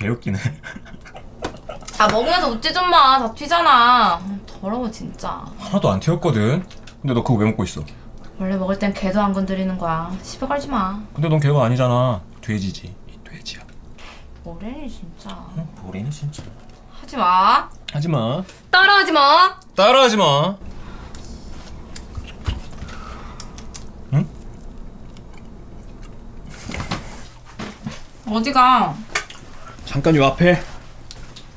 개웃기네. 아 먹으면서 웃지 좀 마. 다 튀잖아. 더러워 진짜. 하나도 안 튀었거든. 근데 너 그거 왜 먹고 있어? 원래 먹을 땐 개도 안 건드리는 거야. 시비 걸지 마. 근데 넌 개가 아니잖아. 돼지지. 이 돼지야. 뭐래 진짜. 보리는 진짜. 하지 마. 하지 마. 따라하지 마. 따라하지 마. 응? 어디가? 잠깐 요 앞에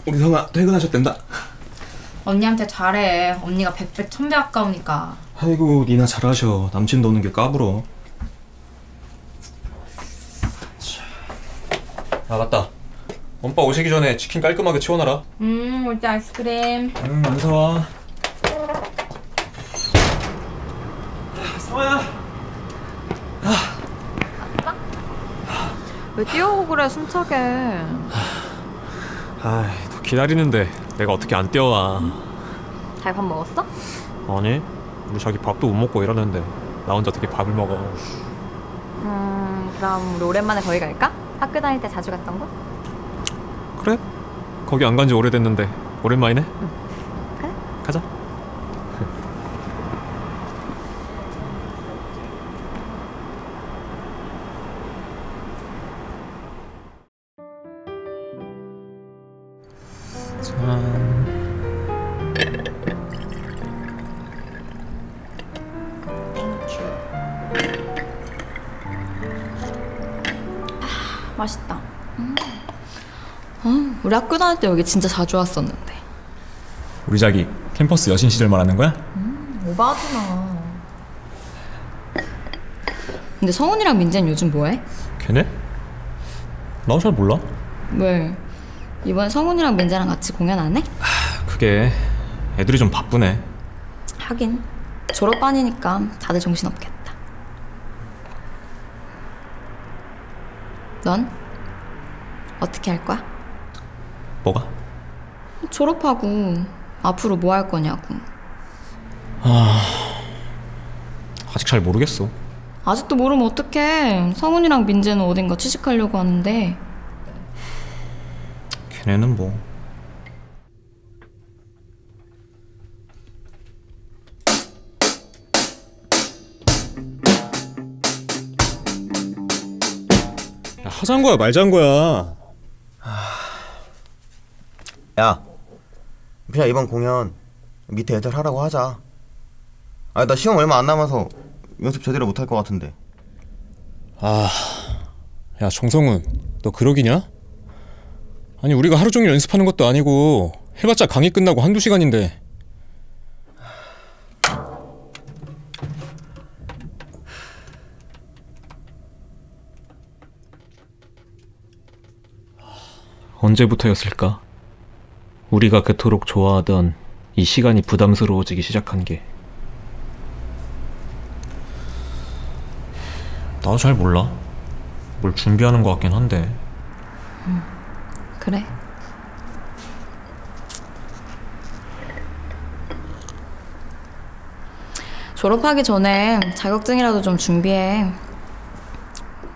우리 성아 퇴근하셨댄다. 언니한테 잘해. 언니가 백배 천배 아까우니까. 아이고 니나 잘하셔. 남친 노는 게 까불어. 아 맞다. 엄빠 오시기 전에 치킨 깔끔하게 치워놔라. 음, 올때 아이스크림. 응, 안 사와. 성아야. 왜 뛰어오고 그래 숨차게 너 기다리는데 내가 어떻게 안 뛰어와? 잘 밥 먹었어? 아니, 우리 자기 밥도 못 먹고 이러는데 나 혼자 어떻게 밥을 먹어? 음 그럼 우리 오랜만에 거기 갈까? 학교 다닐 때 자주 갔던 곳? 그래? 거기 안 간 지 오래됐는데 오랜만이네. 그래. 가자. 맛있다 음. 우리 학교 다닐 때 여기 진짜 자주 왔었는데 우리 자기 캠퍼스 여신 시절 말하는 거야? 오바하지마 근데 성훈이랑 민재는 요즘 뭐해? 걔네? 나잘 몰라. 왜? 이번 성훈이랑 민재랑 같이 공연 안 해? 그게 애들이 좀 바쁘네. 하긴 졸업반이니까 다들 정신없겠다 넌? 어떻게 할 거야? 뭐가? 졸업하고 앞으로 뭐 할 거냐고 아직 잘 모르겠어. 아직도 모르면 어떡해 성훈이랑 민재는 어딘가 취직하려고 하는데 걔네는 뭐. 야, 하자는 거야 말자는 거야. 야, 그냥 이번 공연 밑에 애들 하라고 하자. 아, 나 시험 얼마 안 남아서 연습 제대로 못할 것 같은데. 아, 야 정성훈, 너 그러기냐? 아니 우리가 하루 종일 연습하는 것도 아니고 해봤자 강의 끝나고 한두 시간인데 언제부터였을까? 우리가 그토록 좋아하던 이 시간이 부담스러워지기 시작한 게 나도 잘 몰라. 뭘 준비하는 것 같긴 한데. 그래 졸업하기 전에 자격증이라도 좀 준비해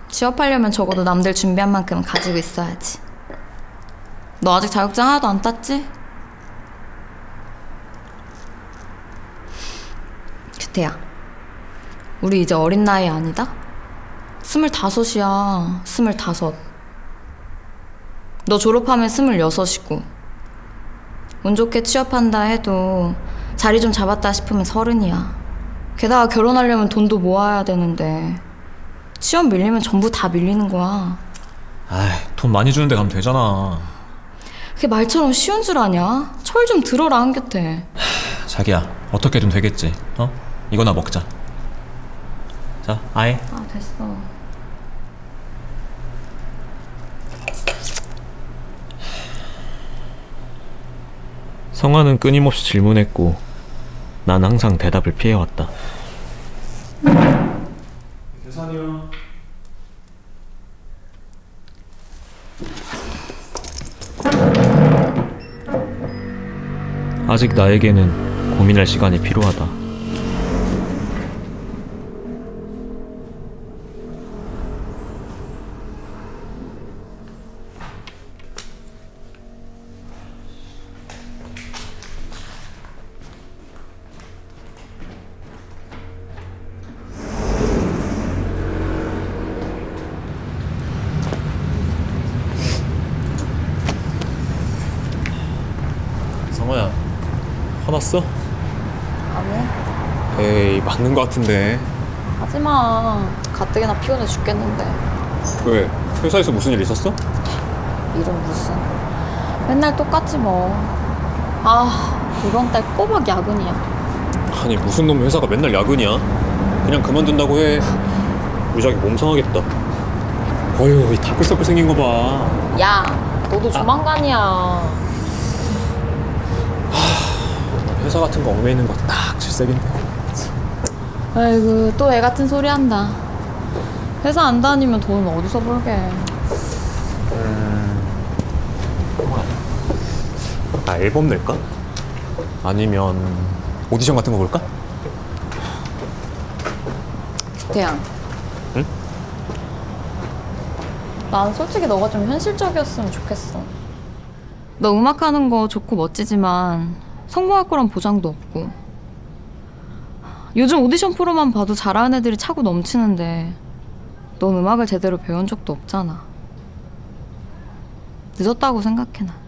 취업하려면 적어도 남들 준비한 만큼 가지고 있어야지 너 아직 자격증 하나도 안 땄지? 규태야 우리 이제 어린 나이 아니다? 스물다섯이야 스물다섯 너 졸업하면 스물여섯이고 운 좋게 취업한다 해도 자리 좀 잡았다 싶으면 서른이야 게다가 결혼하려면 돈도 모아야 되는데 취업 밀리면 전부 다 밀리는 거야 아이, 돈 많이 주는데 가면 되잖아. 그게 말처럼 쉬운 줄 아냐? 철 좀 들어라 한 곁에 자기야, 어떻게든 되겠지. 어? 이거나 먹자. 자, 아예. 아 됐어 성화는 끊임없이 질문했고, 난 항상 대답을 피해왔다. 대산이요. 아직 나에게는 고민할 시간이 필요하다. 성호야 맞았어? 아니. 에이 맞는 거 같은데. 하지마. 가뜩이나 피곤해 죽겠는데. 왜? 회사에서 무슨 일 있었어? 일은 무슨. 맨날 똑같지 뭐아 이번 달 꼬박 야근이야. 아니 무슨 놈 회사가 맨날 야근이야? 그냥 그만둔다고 해. 자기 몸 상하겠다. 어휴 이 다크서클 생긴 거봐. 야 너도 조만간이야 회사 같은 거 얽매이는 거 딱 질색인데 아이고 또 애 같은 소리 한다 회사 안 다니면 돈 어디서 벌게 아 앨범 낼까? 아니면 오디션 같은 거 볼까? 태양 응? 난 솔직히 너가 좀 현실적이었으면 좋겠어 너 음악하는 거 좋고 멋지지만 성공할 거란 보장도 없고. 요즘 오디션 프로만 봐도 잘하는 애들이 차고 넘치는데 넌 음악을 제대로 배운 적도 없잖아. 늦었다고 생각해 나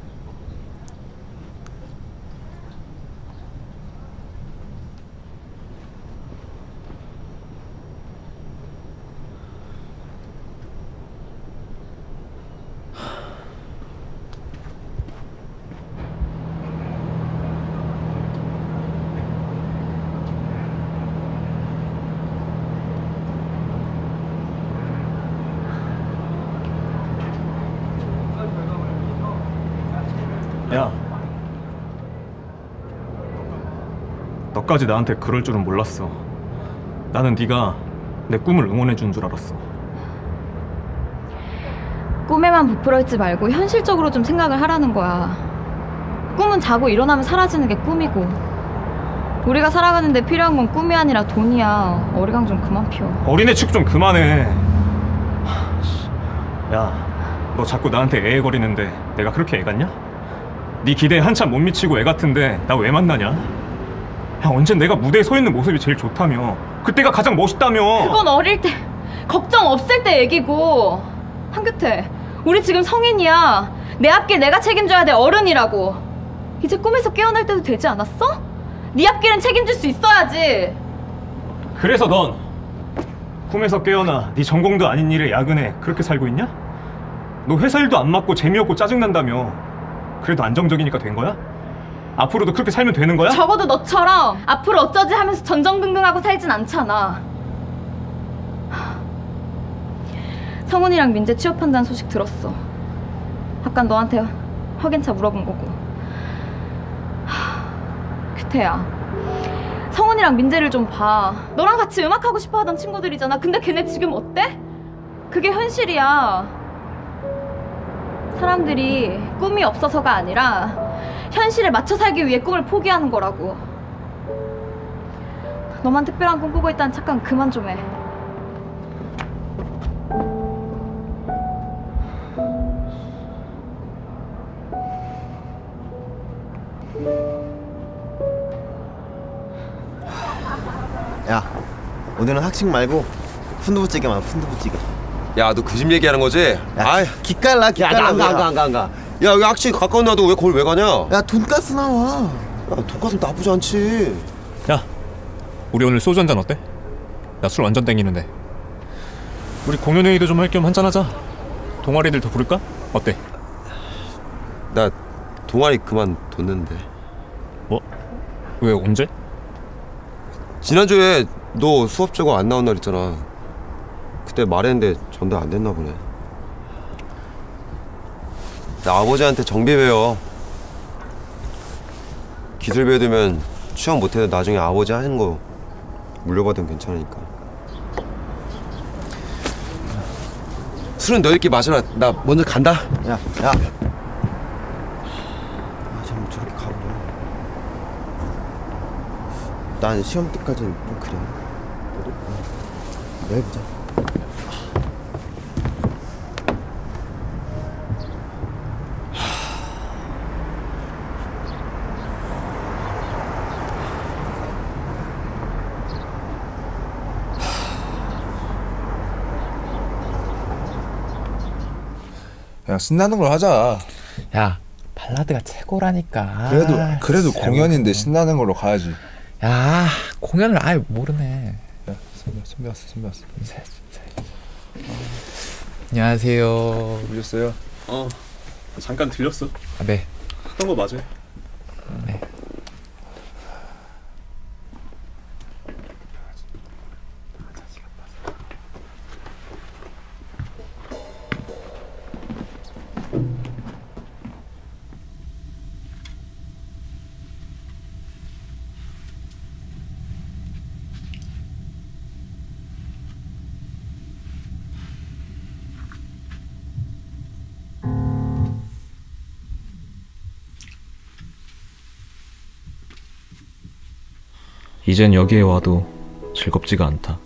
야 너까지 나한테 그럴 줄은 몰랐어 나는 네가 내 꿈을 응원해 준 줄 알았어 꿈에만 부풀어 있지 말고 현실적으로 좀 생각을 하라는 거야. 꿈은 자고 일어나면 사라지는 게 꿈이고. 우리가 살아가는데 필요한 건 꿈이 아니라 돈이야. 어리광 좀 그만 피워. 어린애 취급 좀 그만해 야 너 자꾸 나한테 애애거리는데 내가 그렇게 애 같냐? 네 기대에 한참 못 미치고 애 같은데 나 왜 만나냐? 야 언젠 내가 무대에 서 있는 모습이 제일 좋다며 그때가 가장 멋있다며 그건 어릴 때, 걱정 없을 때 얘기고. 한규태, 우리 지금 성인이야. 내 앞길 내가 책임져야 돼 어른이라고. 이제 꿈에서 깨어날 때도 되지 않았어? 네 앞길은 책임질 수 있어야지. 그래서 넌 꿈에서 깨어나 네 전공도 아닌 일에 야근해 그렇게 살고 있냐? 너 회사 일도 안 맞고 재미없고 짜증난다며 그래도 안정적이니까 된 거야? 앞으로도 그렇게 살면 되는 거야? 적어도 너처럼 앞으로 어쩌지 하면서 전정긍긍하고 살진 않잖아. 성훈이랑 민재 취업한다는 소식 들었어. 아까 너한테 확인차 물어본 거고. 하, 규태야. 성훈이랑 민재를 좀 봐. 너랑 같이 음악하고 싶어 하던 친구들이잖아. 근데 걔네 지금 어때? 그게 현실이야. 사람들이 꿈이 없어서가 아니라 현실에 맞춰 살기 위해 꿈을 포기하는 거라고. 너만 특별한 꿈 꾸고 있다는 착각 그만 좀 해. 야 오늘은 학식 말고 순두부찌개만 순두부찌개 야 너 그 집 얘기하는 거지? 야 아이 기깔나 야 기깔나 안가 안 가 안 가 안 가 야 여기 학식 가까운 나도 왜 거길 왜 가냐? 야야 돈가스 나와 돈가스 나쁘지 않지 야 우리 오늘 소주 한 잔 어때? 나 술 완전 땡기는데 우리 공연 회의도 좀 할 겸 한잔 하자 동아리들 더 부를까? 어때? 나 동아리 그만 뒀는데 뭐? 왜 언제? 지난주에 너 수업 제고 안 나온 날 있잖아 그때 말했는데 전달 안 됐나 보네 나 아버지한테 정비 배워. 기술 배우면 취업 못해도 나중에 아버지 하는 거 물려받으면 괜찮으니까. 술은 너희끼리 마셔라. 나 먼저 간다. 야야. 아, 참 저렇게 가버려. 난 시험 때까지는 좀 그래. 너도 어, 내일 보자 그냥 신나는 걸 하자. 야, 발라드가 최고라니까. 그래도 아, 그래도 진짜. 공연인데 신나는 걸로 가야지. 야 공연을 아예 모르네. 야 선배 선배 왔어 선배 왔어. 진짜 진짜. 안녕하세요. 오셨어요? 어 잠깐 들렸어 아, 네. 하던 거 맞아 네. 이젠 여기에 와도 즐겁지가 않다.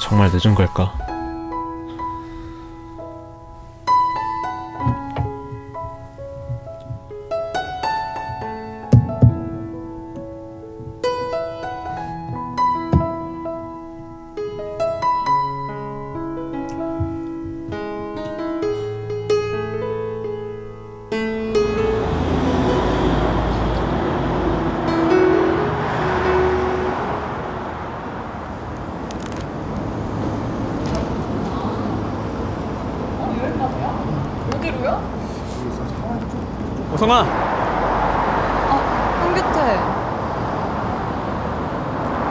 정말 늦은 걸까? 오성아 한규태.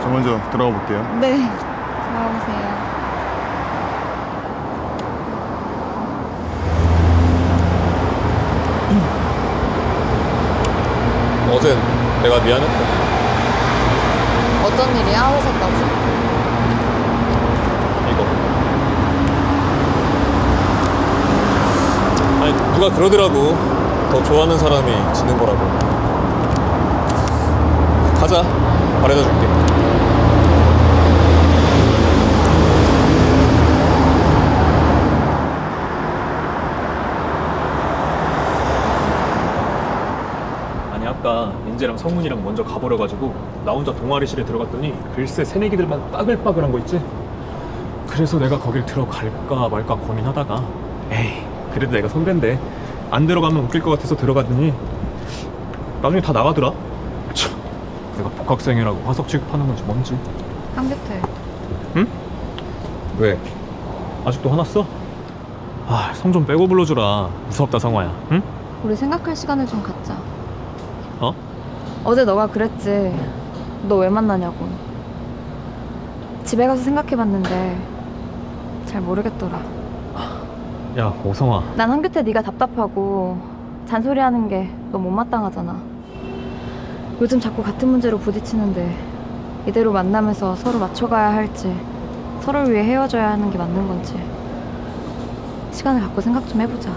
저 먼저 들어가 볼게요. 네. 들어가보세요. 어젠 내가 미안했다. 어떤 일이야? 회사까지. 이거. 아니 누가 그러더라고. 더 좋아하는 사람이 지는 거라고. 가자. 바래다 줄게. 아니 아까 인재랑 성문이랑 먼저 가버려가지고 나 혼자 동아리실에 들어갔더니 글쎄 새내기들만 빠글빠글한 거 있지 그래서 내가 거길 들어갈까 말까 고민하다가 에이 그래도 내가 선배인데 안 들어가면 웃길 것 같아서 들어갔더니 나중에 다 나가더라 참 내가 복학생이라고 화석 취급하는 건지 뭔지 한규태. 왜? 아직도 화났어? 아 성 좀 빼고 불러주라 무섭다 성화야 응? 우리 생각할 시간을 좀 갖자. 어? 어제 너가 그랬지. 너 왜 만나냐고. 집에 가서 생각해봤는데 잘 모르겠더라. 야 오성아 난 한규태 네가 답답하고 잔소리하는 게너 못마땅하잖아. 요즘 자꾸 같은 문제로 부딪히는데 이대로 만나면서 서로 맞춰가야 할지 서로를 위해 헤어져야 하는 게 맞는 건지 시간을 갖고 생각 좀 해보자.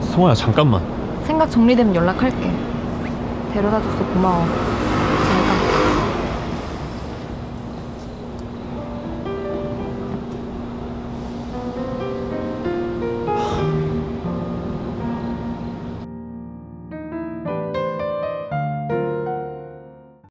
성화야 잠깐만 생각 정리되면 연락할게. 데려다줘서 고마워.